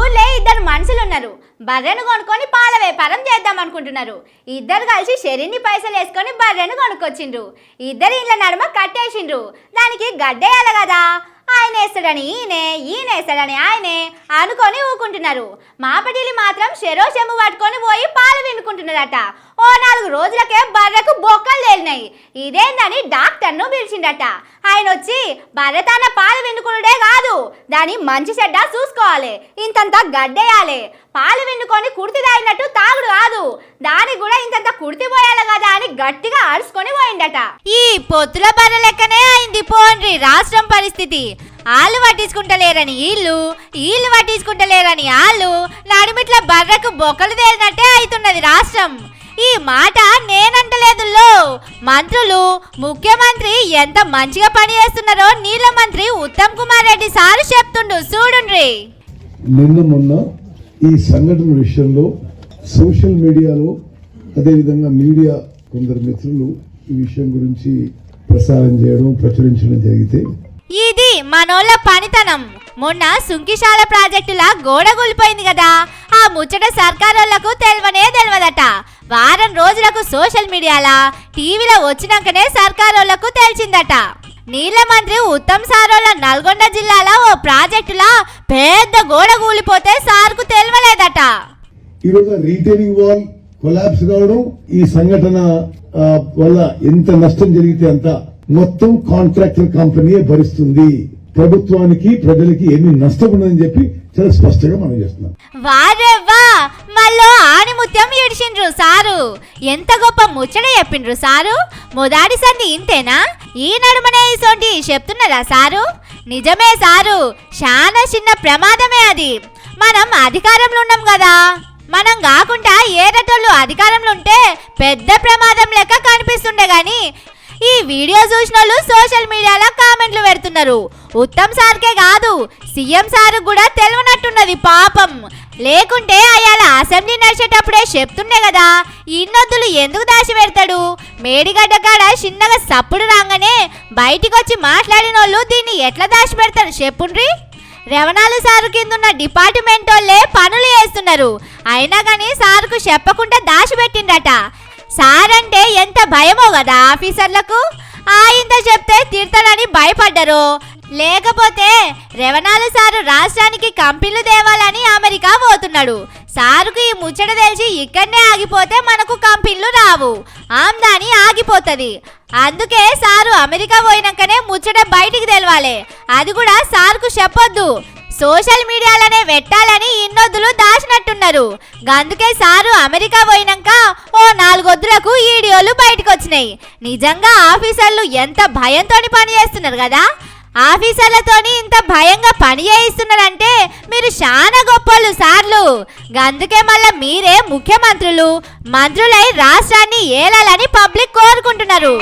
ఊళ్ళో ఇద్దరు మనుషులు ఉన్నారు. బర్రెను కొనుక్కొని పాల వ్యాపారం చేద్దాం అనుకుంటున్నారు. ఇద్దరు కలిసి షెరిన్ని పైసలు వేసుకొని బర్రెను కొనుక్కొచ్చిండ్రు. ఇద్దరు ఇళ్ళ నడుమ కట్టేసిండ్రు. దానికి గడ్డేయాలి కదా. ఆయన వేస్తాడని ఈయనే ఈయన వేస్తాడని ఆయనే అనుకొని ఊకుంటున్నారు. మాపటిలి మాత్రం షెరో చెమ్ము పట్టుకొని పోయి పాలు వినుకుంటున్నారట. నాలుగు రోజులకే బర్రెకు బొక్కలు తేలినాయి. ఇదేందని డాక్టర్ను పిలిచిండట. ఆయన వచ్చి బర్రె తన పాలు వినుకునుడే కాదు దాని మంచి చెడ్డ చూసుకోవాలి ఇంతంత గడ్డేయాలి. పాలు విన్నుకొని కుర్తి తాగినట్టు తాగుడు కాదు దానికి కూడా ఇంతంత కుర్తి పోయాలి కదా అని గట్టిగా అరుచుకొని పోయిండట. ఈ పొత్తుల బర్రె లెక్కనే అయింది పోండ్రి రాష్ట్రం పరిస్థితి. ఆళ్ళు పట్టించుకుంటలేరని వీళ్ళు వీళ్ళు పట్టించుకుంటలేరని వాళ్ళు నడిమిట్ల బర్రెకు బొక్కలు తేలినట్టే అవుతున్నది రాష్ట్రం. ఈ మాట నేనంటలేదుల్లో. మంత్రులు ముఖ్యమంత్రి ఎంత మంచిగా పని చేస్తున్నారో నీళ్ళ మంత్రి ఉత్తమ్ కుమార్ రెడ్డి సారు చెప్తుండు చూడుండ్రి. నిన్న మొన్న ఈ సంఘటన విషయంలో సోషల్ మీడియాలో అదేవిధంగా మీడియా కొందరు మిత్రులు ఈ విషయం గురించి ప్రసారం చేయడం ప్రచురించడం జరిగితే ఇది మనోళ్ళ పనితనం. మొన్న సుంకిశాల ప్రాజెక్టులా గోడ కూలిపోయింది కదా. ఆ ముచ్చట సర్కారోళ్ళకు తెలవనే తెలవదట. వారం రోజులకు సోషల్ మీడియాలా? టీవీలో వచ్చినాకనే సర్కారోళ్ళకు తెలిసిందట నీళ్ళ మంత్రి ఉత్తమ్ సారోళ్ళ నల్గొండ జిల్లాలో ఓ ప్రాజెక్టులా పెద్ద గోడ కూలిపోతే సార్కు తెలియలేదట ఈరోజు రీటైనింగ్ వాల్ కొలాబ్స్ కావడం ఈ సంఘటన వల్ల ఎంత నష్టం జరిగితే అంత మొత్తం కాంట్రాక్టర్ కంపెనీయే భరిస్తుంది. ప్రభుత్వానికి ప్రజలకి ఎన్ని నష్టం ఉండదని చెప్పి చాలా స్పష్టంగా మనం చేస్తున్నాం. వారెవ్వా? మళ్ళీ ఆణిముత్యం ఏడిచిండ్రు సారు. ఎంత గొప్ప ముచ్చట చెప్పిండ్రు సారు. మొదటి సంధి ఇంతేనా? ఈ నడుమనే ఇసోంటి చెప్తున్నారా సారు? నిజమే సారు. చాలా చిన్న ప్రమాదమే అది. మనం అధికారంలో ఉన్నాం కదా. మనం కాకుండా ఏరటోళ్ళు అధికారంలో ఉంటే పెద్ద ప్రమాదం లెక్క కనిపిస్తుండే గాని వీడియో చూసిన వాళ్ళు సోషల్ మీడియాలో కామెంట్లు పెడుతున్నారు. ఉత్తమ్ సార్కే కాదు సీఎం సార్ కూడా తెలియనట్టున్నది పాపం. లేకుంటే అయాల అసెంబ్లీ నడిచేటప్పుడే చెప్తుండే కదా ఇన్నొద్దులు ఎందుకు దాచి పెడతాడు మేడిగడ్డ కాడ చిన్నగా సప్పుడు రాగానే బయటికి వచ్చి మాట్లాడిన వాళ్ళు దీన్ని ఎట్లా దాచి పెడతారు చెప్పుండ్రి? రవణాలు సారు కింద ఉన్న డిపార్ట్మెంట్ వాళ్ళే పనులు చేస్తున్నారు. అయినా కానీ సార్కు చెప్పకుండా దాచిపెట్టిండట సార్ అంటే ఎంత భయమో కదా ఆఫీసర్లకు? ఆయంత చెప్తే తిడతాడని భయపడ్డరు. లేకపోతే రవణాలు సారు రాష్ట్రానికి కంపెనీలు తేవాలని అమెరికా పోతున్నాడు. సారుకు ఈ ముచ్చట తెలిసి ఇక్కడనే ఆగిపోతే మనకు కంపెనీలు రావు. ఆమ్దాని ఆగిపోతుంది. అందుకే సారు అమెరికా పోయినాకనే ముచ్చట బయటికి తెలవాలి. అది కూడా సార్కు చెప్పొద్దు. సోషల్ మీడియాలోనే పెట్టాలని ఇన్నొద్దులు అన్నారు అందుకే సారు అమెరికా పోయినాక ఓ నాలుగొద్దులకు ఈడియోలు బయటకు వచ్చినాయి నిజంగా ఆఫీసర్లు ఎంత భయంతో పని చేస్తున్నారు కదా? ఆఫీసర్లతోని ఇంత భయంగా పని చేయిస్తున్నారంటే మీరు చాలా గొప్పలు సార్లు. అందుకే మళ్ళీ మీరే ముఖ్యమంత్రులు. మంత్రులై రాష్ట్రాన్ని ఏలాలని పబ్లిక్ కోరుకుంటున్నారు.